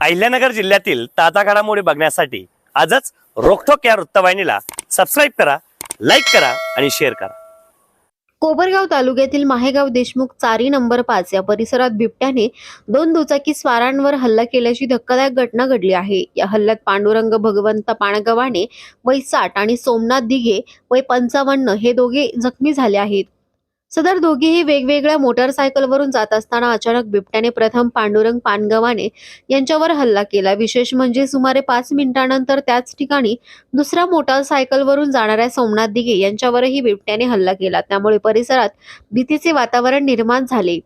अहिल्यानगर जिल्ह्यातील ताजा घडामोडी बघण्यासाठी आजच रोखोक या वृत्तवाहिनीला सबस्क्राईब करा लाईक करा आणि शेअर करा. कोपरगाव तालुक्यातील माहेगाव देशमुख चारी नंबर पाच या परिसरात बिबट्याने दोन दुचाकी स्वारांवर हल्ला केल्याची धक्कादायक घटना घडली आहे. या हल्ल्यात पांडुरंग भगवंत पाणगवाने वय साठ आणि सोमनाथ दिघे वय पंचावन्न हे दोघे जखमी झाले आहेत. सदर दोघेही वेगवेगळ्या मोटारसायकलवरून जात असताना अचानक बिबट्याने प्रथम पांडुरंग पानगवाने यांच्यावर हल्ला केला. विशेष म्हणजे सुमारे पाच मिनिटांनंतर त्याच ठिकाणी दुसऱ्या मोटारसायकलवरून जाणाऱ्या सोमनाथ दिघे यांच्यावरही बिबट्याने हल्ला केला. त्यामुळे परिसरात भीतीचे वातावरण निर्माण झाले.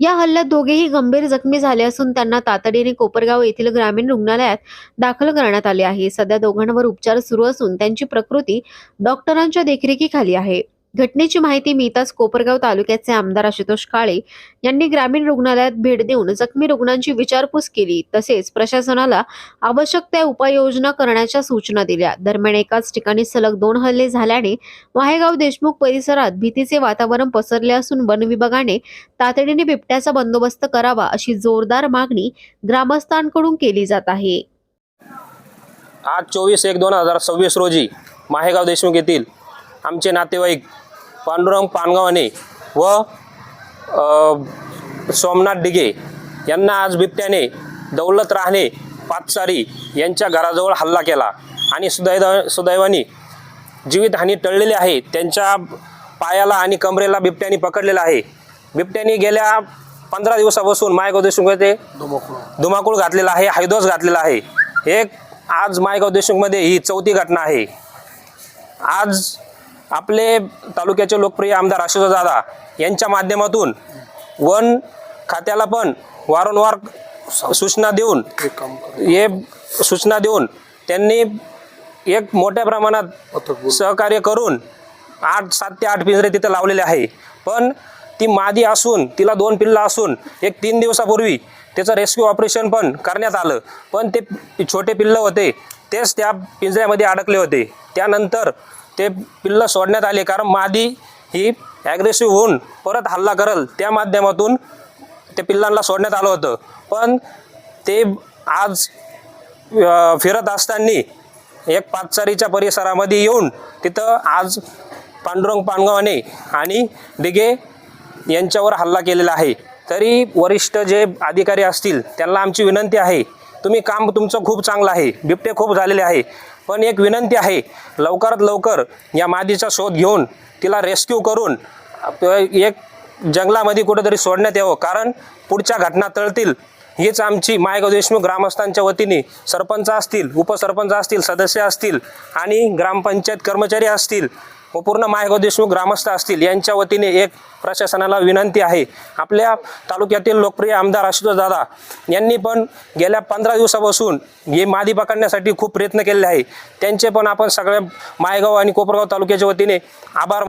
या हल्ल्यात दोघेही गंभीर जखमी झाले असून त्यांना तातडीने कोपरगाव येथील ग्रामीण रुग्णालयात दाखल करण्यात आले आहे. सध्या दोघांवर उपचार सुरू असून त्यांची प्रकृती डॉक्टरांच्या देखरेखीखाली आहे. घटनेची माहिती मिळताच कोपरगाव तालुक्याचे आमदार आशुतोष काळे यांनी ग्रामीण रुग्णालयात भेट देऊन जखमी रुग्णांची विचारपूस केली. तसेच प्रशासनाला आवश्यक त्या उपाययोजना करण्याच्या सूचना दिल्या. दरम्यान एकाच ठिकाणी सलग दोन हल्ले झाल्याने माहेगाव देशमुख परिसरात भीतीचे वातावरण पसरले असून वन विभागाने तातडीने बिबट्याचा बंदोबस्त करावा अशी जोरदार मागणी ग्रामस्थांकडून केली जात आहे. आज चोवीस एक दोन हजार सव्वीस रोजी माहेगाव देशमुख येथील आमचे नातेवाईक पांडुरंग पानगावाने व सोमनाथ डिगे यांना आज बिबट्याने दौलत राहणे पातसारी यांच्या घराजवळ हल्ला केला. आणि सुदैव सुदैवाने जीवितहानी टळलेली आहे. त्यांच्या पायाला आणि कमरेला बिबट्याने पकडलेला आहे. बिबट्याने गेल्या पंधरा दिवसापासून मायगाव देशमुख येथे धुमाकूळ घातलेला आहे हैदोस घातलेला आहे. एक आज मायगाव देशमुखमध्ये ही चौथी घटना आहे. आज आपले तालुक्याचे लोकप्रिय आमदार अशोक दादा यांच्या माध्यमातून वन खात्याला पण वारंवार सूचना देऊन हे सूचना देऊन त्यांनी एक मोठ्या प्रमाणात सहकार्य करून आठ सात ते आठ पिंजरे तिथं लावलेले आहे. पण ती मादी असून तिला दोन पिल्लं असून एक तीन दिवसापूर्वी त्याचं रेस्क्यू ऑपरेशन पण करण्यात आलं. पण ते छोटे पिल्लं होते तेच त्या पिंजऱ्यामध्ये अडकले होते. त्यानंतर ते पिल्लं सोडण्यात आले. कारण मादी ही ॲग्रेसिव्ह होऊन परत हल्ला करल. त्या माध्यमातून त्या पिल्लांना सोडण्यात आलं होतं. पण ते आज फिरत असताना एक पाचसारीच्या परिसरामध्ये येऊन तिथं आज पांडुरंग पानगावाने आणि दिघे यांच्यावर हल्ला केलेला आहे. तरी वरिष्ठ जे अधिकारी असतील त्यांना आमची विनंती आहे तुम्ही काम तुमचं खूप चांगलं आहे. बिबटे खूप झालेले आहे. पण एक विनंती आहे लवकरात लवकर या मादीचा शोध घेऊन तिला रेस्क्यू करून एक जंगलामध्ये कुठेतरी सोडण्यात यावं. कारण पुढच्या घटना टळतील. हीच आमची मायगाव देशमुख ग्रामस्थांच्या वतीने सरपंच असतील उपसरपंच असतील सदस्य असतील आणि ग्रामपंचायत कर्मचारी असतील. व पूर्ण मायगाव देशमुख ग्रामस्थ असतील यांच्या वतीने एक प्रशासनाला विनंती आहे. आपल्या तालुक्यातील लोकप्रिय आमदार आशुतोष दादा यांनी पण गेल्या पंधरा दिवसापासून हे मादी पकडण्यासाठी खूप प्रयत्न केलेले आहे. त्यांचे पण आपण सगळ्या मायगाव आणि कोपरगाव तालुक्याच्या वतीने आभार